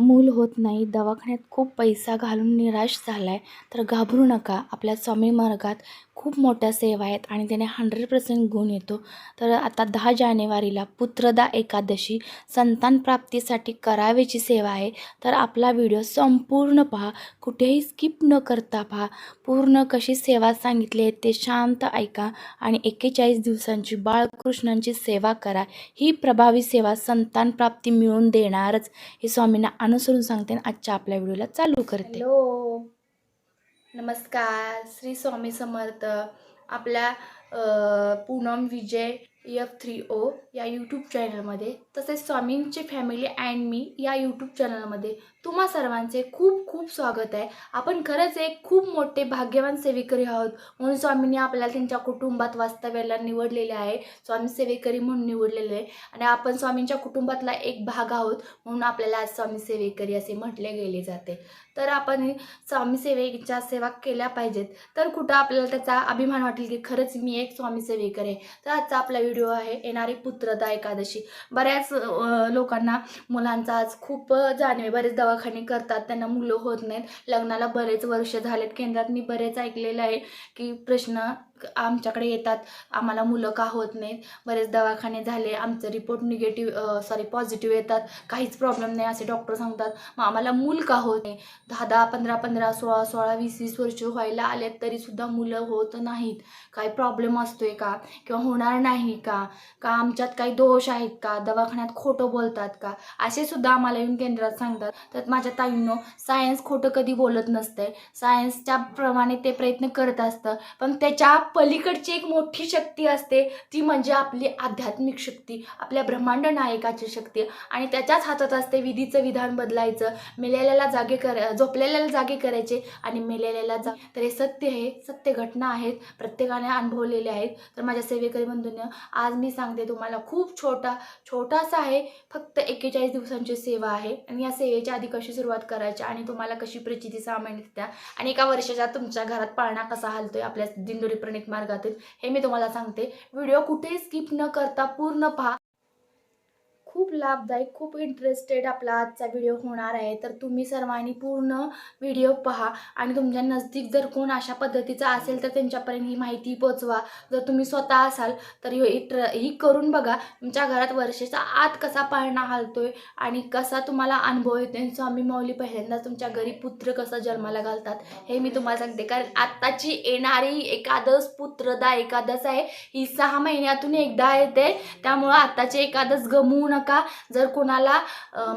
मूल होत नाही. दवाखान्यात खूप पैसा घालून निराश झाला आहे तर घाबरू नका. आपल्या स्वामी मार्गात खूप मोठ्या सेवा आहेत आणि त्याने हंड्रेड पर्सेंट गुण येतो. तर आता दहा जानेवारीला पुत्रदा एकादशी संतान प्राप्तीसाठी करावेची सेवा आहे. तर आपला व्हिडिओ संपूर्ण पहा. कुठेही स्किप न करता पहा. पूर्ण कशी सेवा सांगितली आहे ते शांत ऐका आणि एक्केचाळीस दिवसांची बाळकृष्णांची सेवा करा. ही प्रभावी सेवा संतान प्राप्ती मिळवून देणारच. हे स्वामींना अनुसरून सांगते आणि आजच्या आपल्या व्हिडिओला चालू करते. हॅलो. नमस्कार श्री स्वामी समर्थ आपल्या Poonam Vijay F three O या यूट्यूब चॅनलमध्ये तसेच स्वामींची फॅमिली अँड मी या यूट्यूब चॅनलमध्ये तुम्हा सर्वांचे खूप खूप स्वागत आहे. आपण खरंच एक खूप मोठे भाग्यवान सेवेकरी आहोत. म्हणून स्वामींनी आपल्याला त्यांच्या कुटुंबात वास्तव्याला निवडलेले आहे. स्वामी सेवेकरी म्हणून निवडलेले आहे. आणि आपण स्वामींच्या कुटुंबातला एक भाग आहोत. म्हणून आपल्याला आज स्वामी सेवेकरी असे म्हटले गेले जाते. तर आपण स्वामी सेवेच्या सेवा केल्या पाहिजेत. तर कुठं आपल्याला त्याचा अभिमान वाटेल की खरंच मी एक स्वामी सेवेकर आहे. तर आजचा आपला व्हिडिओ आहे येणारी पुत्रता एकादशी. बऱ्याच लोकांना मुलांचा आज खूप जाणवे बरेच बरेच दवाखाने करतात त्यांना मुलं होत नाहीत. लग्नाला बरेच वर्ष झालेत. केंद्रात मी बरेच ऐकलेलं आहे की प्रश्न आमच्याकडे येतात. आम्हाला मुलं का होत नाहीत? बरेच दवाखाने झाले आमचं रिपोर्ट निगेटिव्ह सॉरी पॉझिटिव्ह येतात. काहीच प्रॉब्लेम नाही असे डॉक्टर सांगतात. मग आम्हाला मूल का होत नाही? दहा दहा पंधरा पंधरा सोळा सोळा वीस वीस वर्ष व्हायला आलेत तरीसुद्धा मुलं होत नाहीत. काही प्रॉब्लेम असतोय का? किंवा होणार नाही का? का आमच्यात काही दोष आहेत का? दवाखान्यात खोटं बोलतात का? असे सुद्धा आम्हाला येऊन केंद्रात सांगतात. तर माझ्या ताईंनो सायन्स खोटं कधी बोलत नसतंय. सायन्सच्या प्रमाणे ते प्रयत्न करत असतं. पण त्याच्या पलीकडची एक मोठी शक्ती असते ती म्हणजे आपली आध्यात्मिक शक्ती आपल्या ब्रह्मांड नायकाची शक्ती. आणि त्याच्याच हातात असते विधीचं विधान बदलायचं. मेलेल्याला जागे कर झोपलेल्याला जागे करायचे आणि मेलेल्याला जा. तर हे सत्य हे सत्य घटना आहेत प्रत्येकाने अनुभवलेले आहेत. तर माझ्या सेवेकरी बंधूंना आज मी सांगते तुम्हाला खूप छोटा छोटासा आहे फक्त एक्केचाळीस दिवसांची सेवा आहे. आणि या सेवेच्या आधी कशी सुरुवात करायची आणि तुम्हाला कशी प्रचिती सामान्य द्या आणि एका वर्षाच्या तुमच्या घरात पाळणा कसा हलतोय आपल्या दिंडोरी प्रणित मार्गातील. हे मी तुम्हाला सांगते. व्हिडिओ कुठेही स्किप न करता पूर्ण पहा. खूप लाभदायक खूप इंटरेस्टेड आपला आजचा व्हिडिओ होणार आहे. तर तुम्ही सर्वांनी पूर्ण व्हिडिओ पहा आणि तुमच्या नजदीक जर कोण अशा पद्धतीचा असेल तर त्यांच्यापर्यंत ही माहिती पोचवा. जर तुम्ही स्वतः असाल तर ही ट्र ही करून बघा तुमच्या घरात वर्षाचा आत कसा पाळणा हालतोय आणि कसा तुम्हाला अनुभव येतो आणि स्वामी माऊली पहिल्यांदा तुमच्या घरी पुत्र कसा जन्माला घालतात हे मी तुम्हाला सांगते. कारण आत्ताची येणारी एकादश पुत्रदा एकादश आहे ही सहा महिन्यातून एकदा येते. त्यामुळं आत्ताची एकादश गमवू नका. जर कोणाला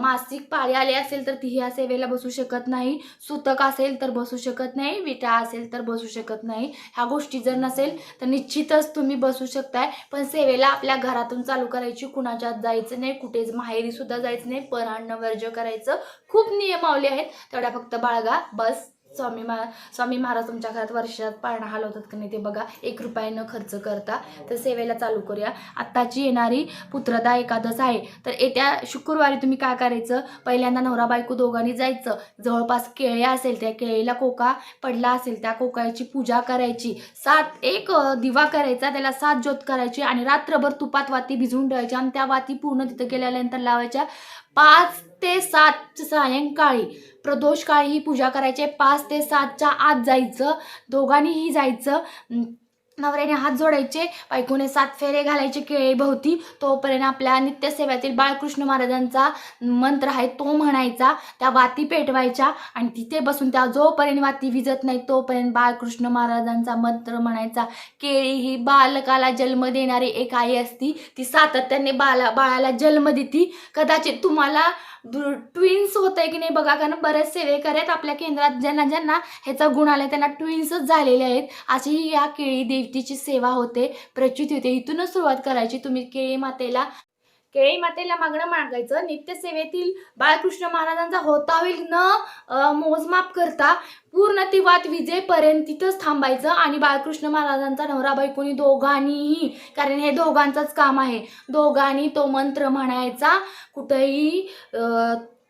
मासिक पाळी आली असेल तर ती ह्या सेवेला बसू शकत नाही. सुतक असेल तर बसू शकत नाही. विटा असेल तर बसू शकत नाही. ह्या गोष्टी जर नसेल तर निश्चितच तुम्ही बसू शकताय. पण सेवेला आपल्या घरातून चालू करायची कुणाच्यात जायचं नाही. कुठेच माहेरी सुद्धा जायचं नाही. परान्न वर्ज करायचं खूप नियमावली आहेत. तेवढ्या फक्त बाळगा. बस. स्वामी मा स्वामी महाराज तुमच्या घरात वर्षात पाळणा हलवतात की नाही ते बघा. एक रुपयानं न खर्च करता तर सेवेला चालू करूया. आत्ताची येणारी पुत्रदा एकादश आहे. तर येत्या शुक्रवारी तुम्ही काय करायचं? पहिल्यांदा नवरा बायको दोघांनी जायचं. जवळपास केळे असेल त्या केळीला कोका पडला असेल त्या कोकाची पूजा करायची. सात एक दिवा करायचा त्याला सात ज्योत करायची आणि रात्रभर तुपात वाती भिजवून ठेवायची आणि त्या वाती पूर्ण तिथं गेल्यानंतर लावायच्या पाच ते सात सायंकाळी. प्रदोष काळी ही पूजा करायची. पाच ते सातच्या आत जायचं. दोघांनीही जायचं. नवऱ्याने हात जोडायचे बायकोने सात फेरे घालायचे केळीभोवती. तोपर्यंत आपल्या नित्यसेवेतील बाळकृष्ण महाराजांचा मंत्र आहे तो म्हणायचा त्या वाती पेटवायच्या आणि तिथे बसून त्या जोपर्यंत वाती विजत नाही तोपर्यंत बाळकृष्ण महाराजांचा मंत्र म्हणायचा केळी ही बालकाला जन्म देणारी एक आई असती ती सातत्याने बाला बाळाला जन्म देती. कदाचित तुम्हाला ट्विन्स होत आहे की नाही बघा कारण बरेच सेवे करत आपल्या केंद्रात ज्यांना ज्यांना ह्याचा गुण आला त्यांना ट्विन्सच झालेले आहेत. अशी ही या केळी देवतेची सेवा होते प्रचिती होते. इथूनच सुरुवात करायची. तुम्ही केळी मातेला केळी मातेला मागणं मागायचं. नित्यसेवेतील बाळकृष्ण महाराजांचा होता होईल न मोजमाप करता पूर्ण ती वात विजेपर्यंत तिथंच थांबायचं आणि बाळकृष्ण महाराजांचा नवरा बायकोनी दोघांनीही कारण हे दोघांचंच काम आहे. दोघांनी तो मंत्र म्हणायचा कुठंही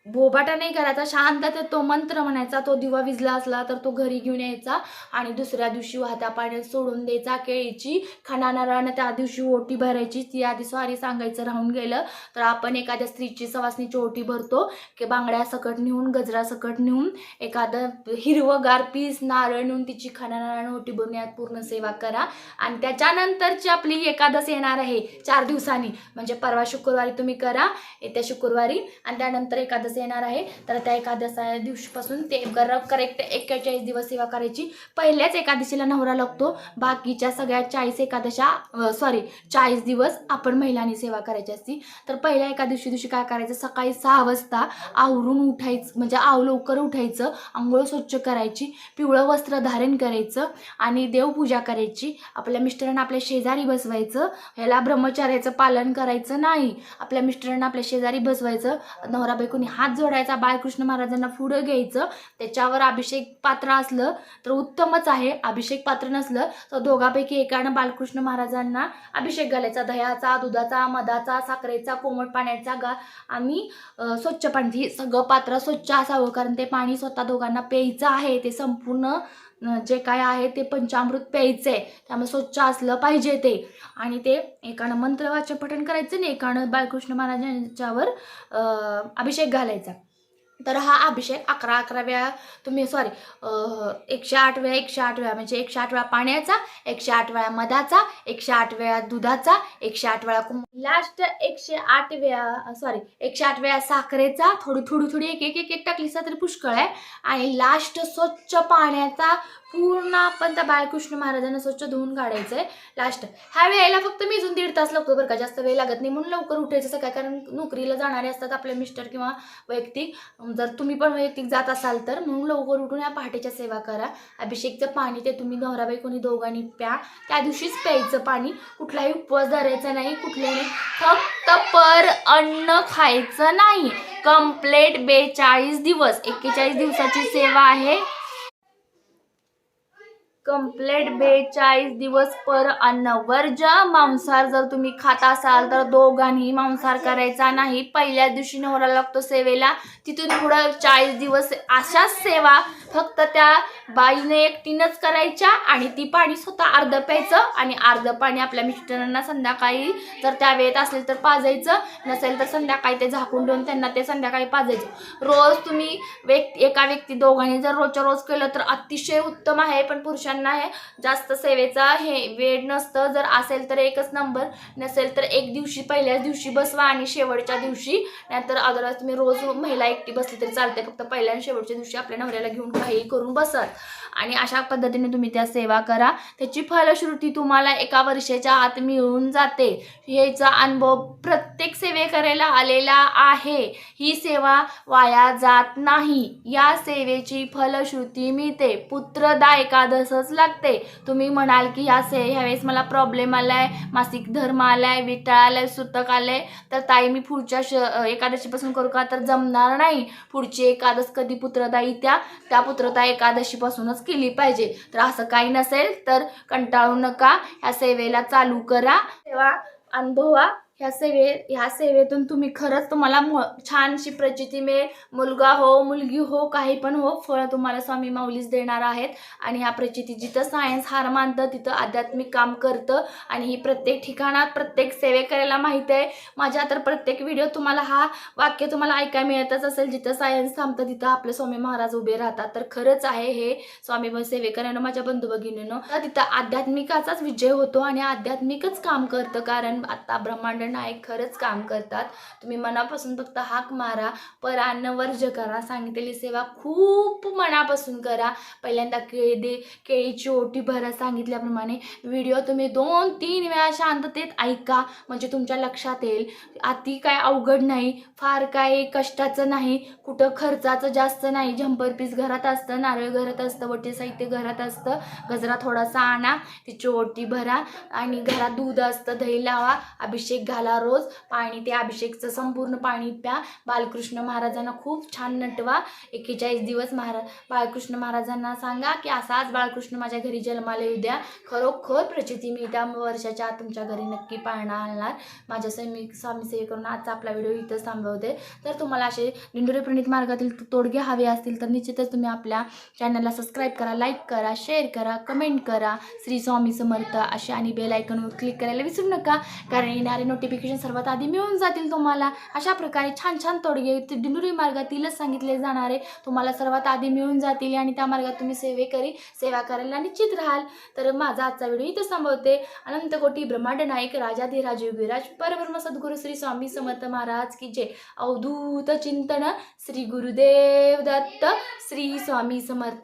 भोबाटा बोबाटा नाही करायचा शांततेत तो मंत्र म्हणायचा तो दिवा विजला असला तर तो घरी घेऊन यायचा आणि दुसऱ्या दिवशी वाहत्या पाण्यात सोडून द्यायचा केळीची खणा त्या दिवशी ओटी भरायची ती आधी स्वारी सांगायचं राहून गेलं. तर आपण एखाद्या स्त्रीची सवासणीची ओटी भरतो की बांगड्या सकट नेऊन गजरा सकट नेऊन एखादं हिरवगार पीस नारळ नेऊन तिची खणा ओटी भरून यात पूर्ण सेवा करा. आणि त्याच्यानंतरची आपली एकादस येणार आहे चार दिवसांनी. म्हणजे परवा शुक्रवारी तुम्ही करा येत्या शुक्रवारी. आणि त्यानंतर दिवस येणार आहे. तर त्या एकादशा दिवशीपासून ते करेक्ट एक्केचाळीस दिवस सेवा करायची. पहिल्याच एकादशीला नवरा लागतो. बाकीच्या सगळ्या चाळीस एकादशा सॉरी चाळीस दिवस आपण महिलांनी सेवा करायची असती. तर पहिल्या एका दिवशी काय करायचं? सकाळी सहा वाजता आवरून उठायचं म्हणजे आव लवकर उठायचं आंघोळ स्वच्छ करायची पिवळं वस्त्र धारण करायचं आणि देवपूजा करायची. आपल्या मिस्टरांना आपल्या शेजारी बसवायचं. ह्याला ब्रह्मचार्याचं पालन करायचं नाही. आपल्या मिस्टरांना आपल्या शेजारी बसवायचं. नवरा बायकोनी हात हात जोडायचा बाळकृष्ण महाराजांना पुढं घ्यायचं. त्याच्यावर अभिषेक पात्र असलं तर उत्तमच आहे. अभिषेक पात्र नसलं तर दोघापैकी एकानं बालकृष्ण महाराजांना अभिषेक घालायचा. दह्याचा दुधाचा मधाचा साखरेचा कोमट पाण्याचा गा आणि स्वच्छ पाणी. हे सगळं पात्र स्वच्छ असावं कारण ते पाणी स्वतः दोघांना प्यायचं आहे. ते संपूर्ण जे काय आहे ते पंचामृत प्यायचं आहे त्यामुळे स्वच्छ असलं पाहिजे ते. आणि ते एकानं मंत्रवाच्य पठण करायचं आणि एकानं बाळकृष्ण महाराजांच्यावर अभिषेक घालायचा. तर हा अभिषेक अकरा अकरा वेळा तुम्ही सॉरी एकशे आठ वेळा एकशे आठ वेळा म्हणजे एकशे आठ वेळा पाण्याचा एकशे आठ वेळा मधाचा एकशे आठ वेळा दुधाचा एकशे आठ वेळा कुम लास्ट एकशे आठ वेळा सॉरी एकशे आठ वेळा साखरेचा थोडी थोडी थोडी एक एक एक टाकली तरी पुष्कळ आहे. आणि लास्ट स्वच्छ पाण्याचा पूर्ण आपण त्या बाळकृष्ण महाराजांना स्वच्छ धुवून काढायचं आहे लास्ट ह्या वेळेला फक्त मी अजून दीड तास लागतो बरं का जास्त वेळ लागत नाही. म्हणून लवकर उठायचं काय? कारण नोकरीला जाणारे असतात आपले मिस्टर किंवा वैयक्तिक. जर तुम्ही पण वैयक्तिक जात असाल तर म्हणून लवकर उठून या पहाटेच्या सेवा करा. अभिषेकचं पाणी ते तुम्ही नवराबाई कोणी दोघांनी प्या. त्या दिवशीच प्यायचं पाणी. कुठलाही उपवास धरायचा नाही कुठल्याही फक्त पर अन्न खायचं नाही. कम्प्लेट बेचाळीस दिवस. एक्केचाळीस दिवसाची सेवा आहे. कम्प्लेट बेचाळीस दिवस पर अन्न वर्ज मांसाहार जर तुम्ही खात असाल तर दोघांनी मांसाहार करायचा नाही. पहिल्या दिवशी नवरा लागतो सेवेला. तिथून पुढं चाळीस दिवस अशाच सेवा फक्त त्या बाईने एकटीनच करायच्या आणि ती पाणी स्वतः अर्ध प्यायचं आणि अर्ध पाणी आपल्या मिस्टरांना संध्याकाळी जर त्या वेळेत असेल तर पाजायचं. नसेल तर संध्याकाळी ते झाकून ठेवून त्यांना ते संध्याकाळी पाजायचं. रोज तुम्ही व्यक्ती एका व्यक्ती दोघांनी जर रोजच्या रोज केलं तर अतिशय उत्तम आहे. पण पुरुषांना हे जास्त सेवेचा हे वेळ नसतं. जर असेल तर एकच नंबर नसेल तर एक दिवशी पहिल्याच दिवशी बसवा आणि शेवटच्या दिवशी. नाहीतर अदरवाईज तुम्ही रोज महिला एकटी बसली तरी चालते फक्त पहिल्या आणि शेवटच्या दिवशी आपल्या नवऱ्याला घेऊन काही करून बसत. आणि अशा पद्धतीने तुम्ही त्या सेवा करा. त्याची फलश्रुती तुम्हाला एका वर्षाच्या आत मिळून जाते. याचा अनुभव प्रत्येक सेवे करायला आलेला आहे. ही सेवा वाया जात नाही. या सेवेची फलश्रुती मिळते. पुत्रदा एकादशच लागते. तुम्ही म्हणाल की ह्या से ह्यावेळेस मला प्रॉब्लेम आलाय मासिक धर्म आलाय विटाळ आलाय सुतक आलंय. तर ताई मी पुढच्या श एकादशीपासून करू का? तर जमणार नाही. पुढची एकादश कधी पुत्रताई येत्या त्या पुत्रता एकादशीपासूनच केली पाहिजे. तर असं काही नसेल तर कंटाळू नका. ह्या सेवेला चालू करा. तेव्हा अनुभवा. ह्या सेवे ह्या सेवेतून तुम्ही खरंच तुम्हाला म छानशी प्रचिती मिळेल. मुलगा हो मुलगी हो काही पण हो फळ तुम्हाला स्वामी माऊलीच देणार आहेत. आणि ह्या प्रचिती जिथं सायन्स हार मानतं तिथं आध्यात्मिक काम करतं. आणि ही प्रत्येक ठिकाणात प्रत्येक सेवे करायला माहीत आहे. माझ्या तर प्रत्येक व्हिडिओ तुम्हाला हा वाक्य तुम्हाला ऐकायला मिळतच असेल. जिथं सायन्स थांबतं तिथं आपले स्वामी महाराज उभे राहतात. तर खरंच आहे हे स्वामी ब- सेवेकरांना माझ्या बंधू भगिनीनं तिथं आध्यात्मिकाचाच विजय होतो आणि आध्यात्मिकच काम करतं. कारण आता ब्रह्मांड नायक खरंच काम करतात. तुम्ही मनापासून फक्त हाक मारा परान्न वर्ज करा सांगितलेली सेवा खूप मनापासून करा. पहिल्यांदा केळी दे केळीची ओटी भरा सांगितल्याप्रमाणे. व्हिडिओ तुम्ही दोन तीन वेळा शांततेत ऐका म्हणजे तुमच्या लक्षात येईल. अति काय अवघड नाही फार काय कष्टाचं नाही कुठं खर्चाचं जास्त नाही. झंपर पीस घरात असतं नारळ घरात असतं वटी साहित्य घरात असतं. गजरा थोडासा आणा तिची ओटी भरा आणि घरात दूध असतं दही लावा अभिषेक घाला रोज. पाणी ते अभिषेकचं संपूर्ण पाणी प्या. बालकृष्ण महाराजांना खूप छान नटवा. एक्केचाळीस दिवस महाराज बाळकृष्ण महाराजांना सांगा की असाच बाळकृष्ण माझ्या घरी जन्माला येऊ द्या. खरोखर प्रचिती मी त्या वर्षाच्या आत तुमच्या घरी नक्की पाळणा आणणार माझ्या स्वामी स्वामी सेवेकरून आजचा आपला व्हिडिओ इथं थांबवते. तर तुम्हाला असे दिंडोरी प्रणित मार्गातील तोडगे हवे असतील तर निश्चितच तुम्ही आपल्या चॅनलला सबस्क्राईब करा लाईक करा शेअर करा कमेंट करा. श्री स्वामी समर्थ असे आणि बेल आयकॉनवर क्लिक करायला विसरू नका. कारण येणारे नोटिफिकेशन सर्वात आधी मिळून जातील तुम्हाला. अशा प्रकारे छान छान तोडगे ते मार्गातीलच सांगितले जाणारे तुम्हाला सर्वात आधी मिळून जातील आणि त्या मार्गात तुम्ही सेवे करी सेवा करायला निश्चित राहाल. तर माझा आजचा व्हिडिओ इथं संभवते अनंत कोटी ब्रह्मांड नायक राजाधिराज युगीराज परब्रह्म सद्गुरू श्री स्वामी समर्थ महाराज की जय. अवधूत चिंतन श्री गुरुदेव दत्त श्री स्वामी समर्थ